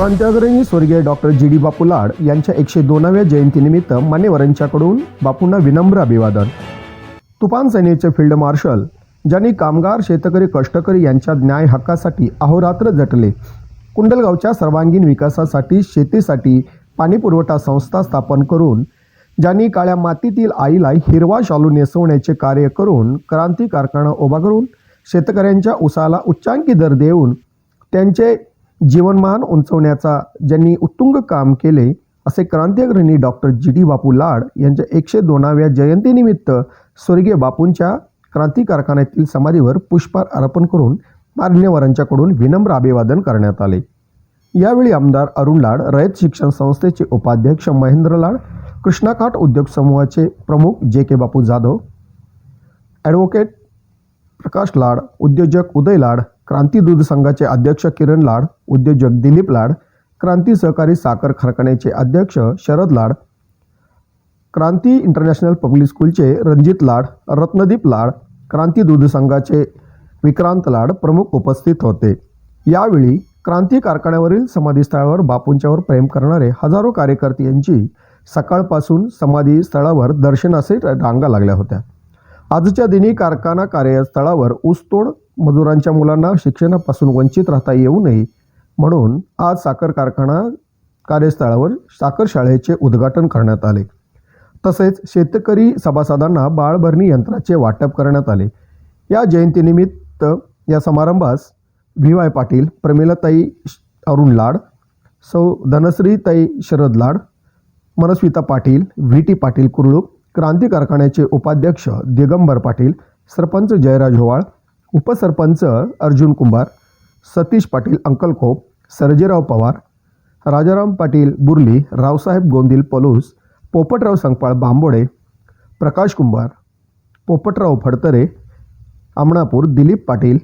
क्रांतिअग्रणी स्वर्गीय doctor G D बापू लाड यांच्या एकशे दोनाव्या जयंतीनिमित्त मान्यवरांच्याकडून बापूंना विनम्र अभिवादन. तुफान सेनेचे फील्ड मार्शल ज्यांनी कामगार शेतकरी कष्टकरी यांच्या न्याय हक्कासाठी अहोरात्र झटले कुंडलगावच्या सर्वांगीण विकासासाठी शेतीसाठी पाणीपुरवठा संस्था स्थापन करून ज्यांनी काळ्या मातीतील आईला हिरवा शालू नेसवण्याचे कार्य करून क्रांती कारखाना उभा करून शेतकऱ्यांच्या उसाला उच्चांकी दर देऊन त्यांचे जीवनमान उंचवण्याचा ज्यांनी उत्तुंग काम केले असे क्रांतिअग्रणी डॉक्टर जी डी बापू लाड यांच्या एकशे दोनाव्या जयंतीनिमित्त स्वर्गीय बापूंच्या क्रांती कारखान्यातील समाधीवर पुष्पहार अर्पण करून मान्यवरांच्याकडून विनम्र अभिवादन करण्यात आले. यावेळी आमदार अरुण लाड रयत शिक्षण संस्थेचे उपाध्यक्ष महेंद्र लाड कृष्णाकाठ उद्योग समूहाचे प्रमुख जे के बापू जाधव ॲडव्होकेट प्रकाश लाड उद्योजक उदय लाड क्रांती दूध संघाचे अध्यक्ष किरण लाड उद्योजक दिलीप लाड क्रांती सहकारी साखर कारखान्याचे अध्यक्ष शरद लाड क्रांती इंटरनॅशनल पब्लिक स्कूलचे रणजित लाड रत्नदीप लाड क्रांती दूध संघाचे विक्रांत लाड प्रमुख उपस्थित होते. यावेळी क्रांती कारखान्यावरील समाधीस्थळावर बापूंच्यावर प्रेम करणारे हजारो कार्यकर्ते यांची सकाळपासून समाधी स्थळावर दर्शनाचे रांगा लागल्या होत्या. आजच्या दिनी कारखाना कार्यस्थळावर ऊसतोड मजुरांच्या मुलांना शिक्षणापासून वंचित राहता येऊ नये म्हणून आज साखर कारखाना कार्यस्थळावर साखर शाळेचे उद्घाटन करण्यात आले. तसेच शेतकरी सभासदांना बाळभरणी यंत्राचे वाटप करण्यात आले. या जयंतीनिमित्त या समारंभास व्ही. वाय. पाटील प्रमिलाताई अरुण लाड सौ धनश्रीताई शरद लाड मनस्विता पाटील व्ही. टी. पाटील कुरळूक क्रांती कारखान्याचे उपाध्यक्ष दिगंबर पाटील सरपंच जयराज होवाळ उपसरपंच अर्जुन कुंभार सतीश पाटील अंकलखोप सर्जेराव पवार राजाराम पाटील बुर्ली रावसाहेब गोंदिल पलूस पोपटराव संकपाळ बांबोडे प्रकाश कुंभार पोपटराव फडतरे आमणापूर दिलीप पाटील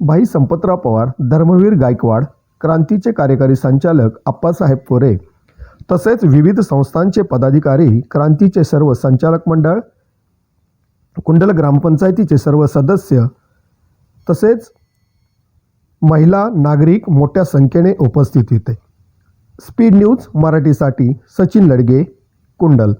भाई संपतराव पवार धर्मवीर गायकवाड क्रांतीचे कार्यकारी संचालक अप्पासाहेब कोरे तसेच विविध संस्थांचे पदाधिकारी क्रांतीचे सर्व संचालक मंडळ कुंडल ग्रामपंचायतीचे सर्व सदस्य तसेच महिला नागरिक मोठ्या संख्येने उपस्थित होते. स्पीड न्यूज मराठीसाठी सचिन लडगे कुंडल.